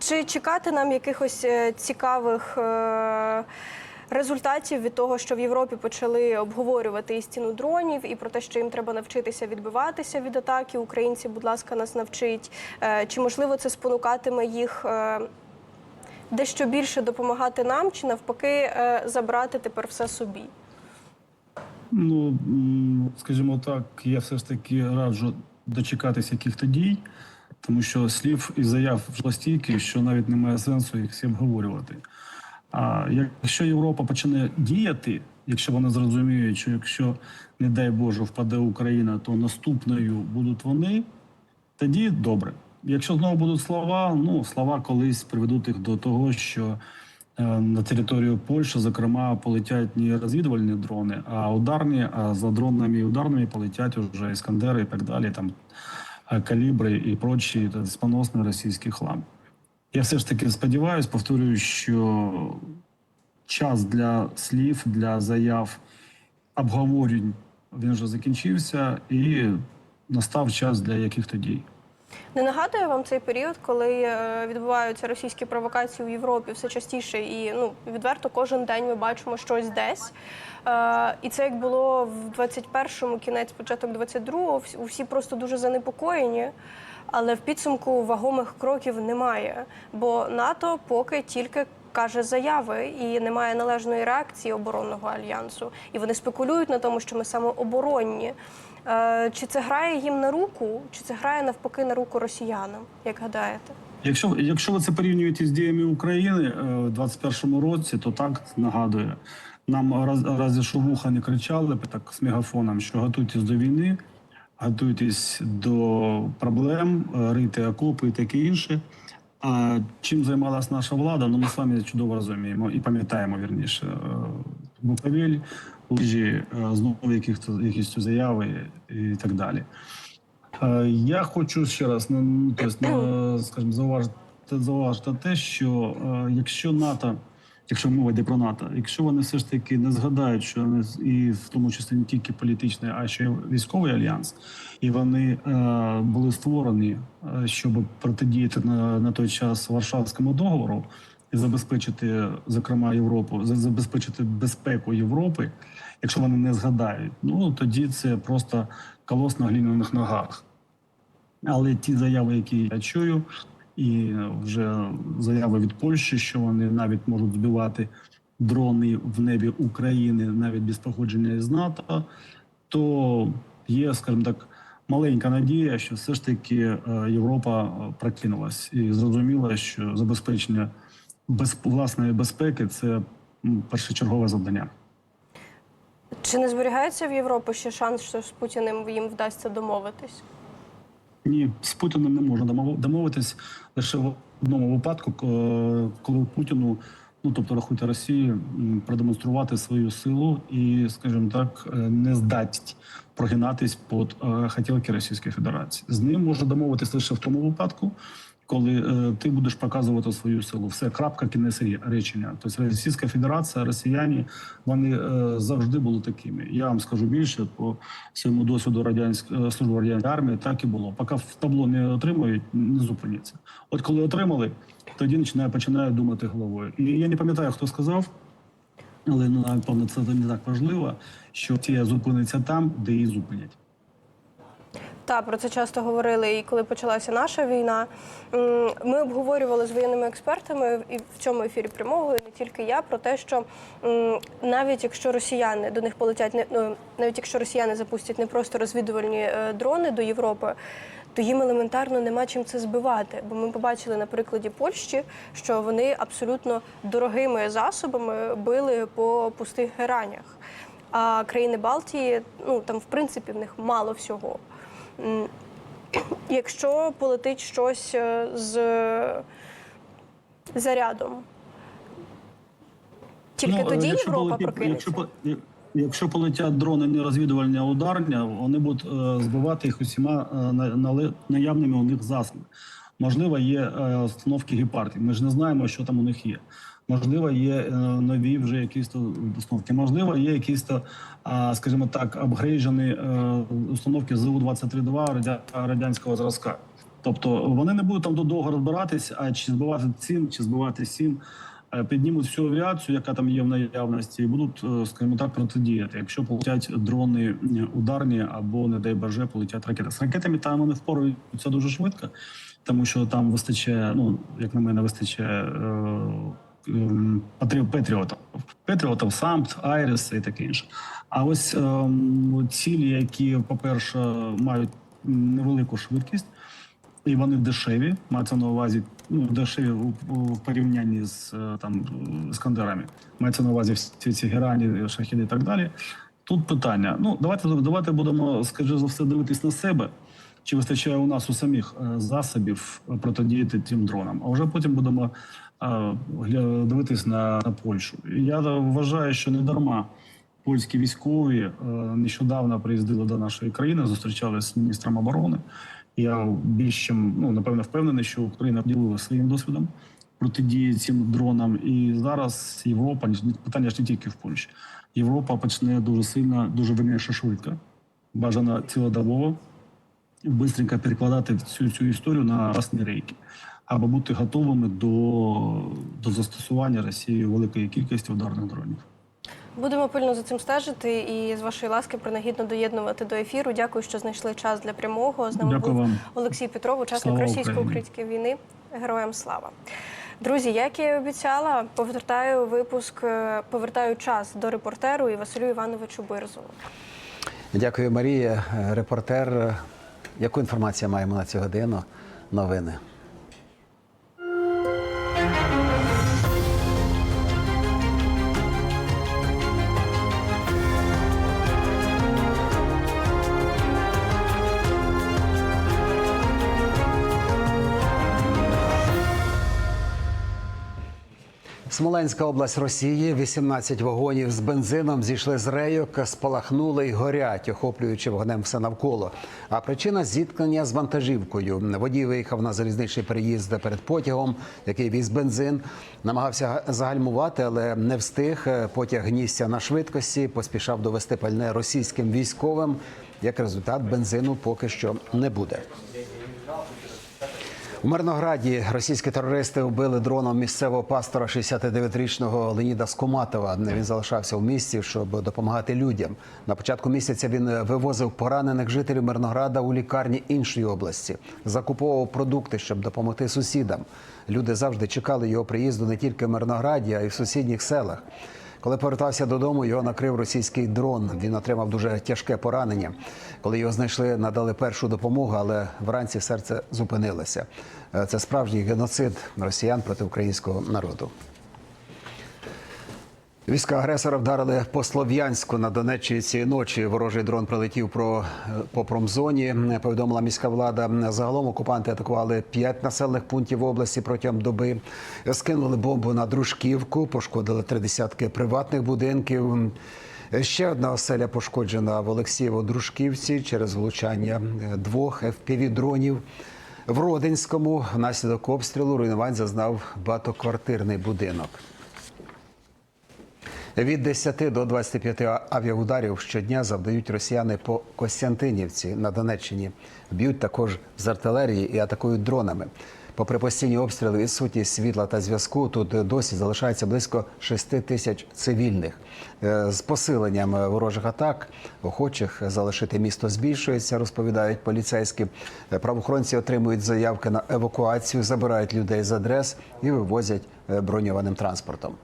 Чи чекати нам якихось е, цікавих е, результатів від того, що в Європі почали обговорювати істину дронів і про те, що їм треба навчитися відбиватися від атаки? Українці, будь ласка, нас навчить. Е, Чи можливо це спонукатиме їх дещо більше допомагати нам, чи навпаки забрати тепер все собі? Ну, скажімо так, я все ж таки раджу дочекатися яких-то дій, тому що слів і заяв вже стільки, що навіть немає сенсу їх всі обговорювати. А якщо Європа почне діяти, якщо вони зрозуміють, що якщо, не дай Боже, впаде Україна, то наступною будуть вони, тоді добре. Якщо знову будуть слова, ну слова колись приведуть їх до того, що е, на територію Польщі, зокрема, полетять не розвідувальні дрони, а ударні. А за дронами і ударними полетять вже іскандери і так далі, там калібри і прочі споносний російський хлам. Я все ж таки сподіваюся, повторюю, що час для слів, для заяв, обговорень він вже закінчився, і настав час для яких-то дій. Не нагадує вам цей період, коли е, відбуваються російські провокації у Європі все частіше, і ну відверто кожен день ми бачимо щось десь. Е, і це як було в 21-му, кінець, початок 22-го, всі- просто дуже занепокоєні. Але в підсумку вагомих кроків немає, бо НАТО поки тільки каже заяви і немає належної реакції оборонного альянсу. І вони спекулюють на тому, що ми саме оборонні. Е, Чи це грає їм на руку, чи це грає навпаки на руку росіянам, як гадаєте? Якщо, якщо ви це порівнюєте з діями України е, в 21-му році, то так нагадує. Нам раз, разі що вуха не кричали так з мегафоном, що готуйтесь до війни, готуйтесь до проблем, е, рити окопи і таке інше. А чим займалась наша влада? Ну ми з вами чудово розуміємо і пам'ятаємо вірніше. Буковель, лижі, е, знову якісь, якісь заяви і так далі. Е, Я хочу ще раз ну, тобто, скажімо, зауважити, зауважити те, що е, якщо НАТО, якщо мова йде про НАТО, якщо вони все ж таки не згадають, що вони і в тому числі не тільки політичний, а ще й військовий альянс, і вони е, були створені, щоб протидіяти на, на той час Варшавському договору і забезпечити, зокрема, Європу, забезпечити безпеку Європи. Якщо вони не згадають, ну тоді це просто колос на глиняних ногах. Але ті заяви, які я чую, і вже заяви від Польщі, що вони навіть можуть збивати дрони в небі України навіть без походження із НАТО, то є, скажімо так, маленька надія, що все ж таки е, Європа прокинулась і зрозуміла, що забезпечення без власної безпеки це першочергове завдання. Чи не зберігається в Європі ще шанс, що з Путіним їм вдасться домовитись? Ні, з Путіним не можна домовитись лише в одному випадку, коли Путіну, ну тобто рахуйте Росії, продемонструвати свою силу і, скажімо так, е, не здатність прогинатись під е, хотілки Російської Федерації. З ним можна домовитись лише в тому випадку, коли е, ти будеш показувати свою силу. Все крапка кінець речення. Тобто Російська Федерація, Росіяни, вони е, завжди були такими. Я вам скажу більше по своєму досвіду радянської служби радянської армії, так і було. Поки в табло не отримують, не зупиняться. От коли отримали, тоді починає починає думати головою. І я не пам'ятаю, хто сказав. Але ну напевно це не так важливо, що ті зупиниться там, де її зупинять. Так, про це часто говорили, і коли почалася наша війна. Ми обговорювали з воєнними експертами і в цьому ефірі прямого, і не тільки я, про те, що навіть якщо росіяни до них полетять, ну, навіть якщо росіяни запустять не просто розвідувальні е, дрони до Європи. То їм елементарно нема чим це збивати, бо ми побачили на прикладі Польщі, що вони абсолютно дорогими засобами били по пустих геранях. А країни Балтії, ну там в принципі в них мало всього. Якщо полетить щось е, з зарядом, тільки тоді Ну, якщо Європа полетять- прокинеться. Якщо, якщо полетять дрони не розвідувальні, а ударні, вони будуть е, збивати їх усіма е, наявними у них засобами. Можливо, є установки гепард. Ми ж не знаємо, що там у них є. Можливо, є е, нові вже якісь то установки. Можливо, є якісь то, скажімо так, апгрейджені е, установки ЗУ-23-2 радянського зразка. Тобто вони не будуть там додовго розбиратись, а чи збивати цим, чи збивати сім. Е, Піднімуть всю авіацію, яка там є в наявності, і будуть, скажімо так, протидіяти. Якщо полетять дрони ударні або, не дай боже, полетять ракети. З ракетами там вони впораються дуже швидко, тому що там вистачає, ну як на мене, вистачає е, патріотів. Патріотів, Самп, Айрес і таке інше. А ось ем, цілі, які, по-перше, мають невелику швидкість, і вони дешеві, мається на увазі ну, дешеві у порівнянні з е, там іскандерами. Мається на увазі всі ці герані, шахіди і так далі. Тут питання. Ну, давайте давайте будемо, скажімо за все, дивитись на себе. Чи вистачає у нас у самих е, засобів е, протидіяти тим дронам? А вже потім будемо е, дивитись на, на Польщу. Я вважаю, що не дарма польські військові нещодавно приїздили до нашої країни, зустрічалися з міністром оборони. Я більш чим ну напевно впевнений, що Україна поділила своїм досвідом протидії цим дронам. І зараз Європа питання ж не тільки в Польщі. Європа почне дуже сильно, дуже вірніше швидко, бажано цілодобово, швидко перекладати всю цю історію на власні рейки, або бути готовими до, до застосування Росією великої кількості ударних дронів. Будемо пильно за цим стежити і з вашої ласки принагідно доєднувати до ефіру. Дякую, що знайшли час для прямого. З нами Дякую був вам. Олексій Петров, учасник російсько-української війни. Героям слава. Друзі, як я і обіцяла, повертаю випуск, е, повертаю час до репортеру і Василю Івановичу Бирзову. Дякую, Марія. Е, Репортер. Яку інформацію маємо на цю годину? Новини. Смоленська область Росії. 18 вагонів з бензином зійшли з рейок, спалахнули й горять, охоплюючи вогнем все навколо. А причина зіткнення з вантажівкою. Водій виїхав на залізничний переїзд перед потягом, який віз бензин. Намагався загальмувати, але не встиг. Потяг нісся на швидкості, поспішав довести пальне російським військовим. Як результат, бензину поки що не буде. У Мирнограді російські терористи вбили дроном місцевого пастора 69-річного Леніда Скоматова. Він залишався в місті, щоб допомагати людям. На початку місяця він вивозив поранених жителів Мирнограда у лікарні іншої області, закуповував продукти, щоб допомогти сусідам. Люди завжди чекали його приїзду не тільки в Мирнограді, а й в сусідніх селах. Коли повертався додому, його накрив російський дрон. Він отримав дуже тяжке поранення. Коли його знайшли, надали першу допомогу, але вранці серце зупинилося. Е, Це справжній геноцид росіян проти українського народу. Війська агресора вдарили по Слов'янську на Донеччині цієї ночі. Ворожий дрон прилетів про по промзоні. Повідомила міська влада. Загалом окупанти атакували п'ять населених пунктів області протягом доби. Скинули бомбу на дружківку, пошкодили три десятки приватних будинків. Ще одна оселя пошкоджена в Олексієво-Дружківці через влучання двох fpv дронів. В Родинському внаслідок обстрілу руйнувань зазнав багатоквартирний будинок. Від 10 до 25 авіаударів щодня завдають росіяни по Костянтинівці на Донеччині. Б'ють також з артилерії і атакують дронами. Попри постійні обстріли, відсутність світла та зв'язку, тут досі залишається близько 6 тисяч цивільних. Е, З посиленням ворожих атак охочих залишити місто збільшується, розповідають поліцейські. Е, Правоохоронці отримують заявки на евакуацію, забирають людей з адрес і вивозять е, броньованим транспортом.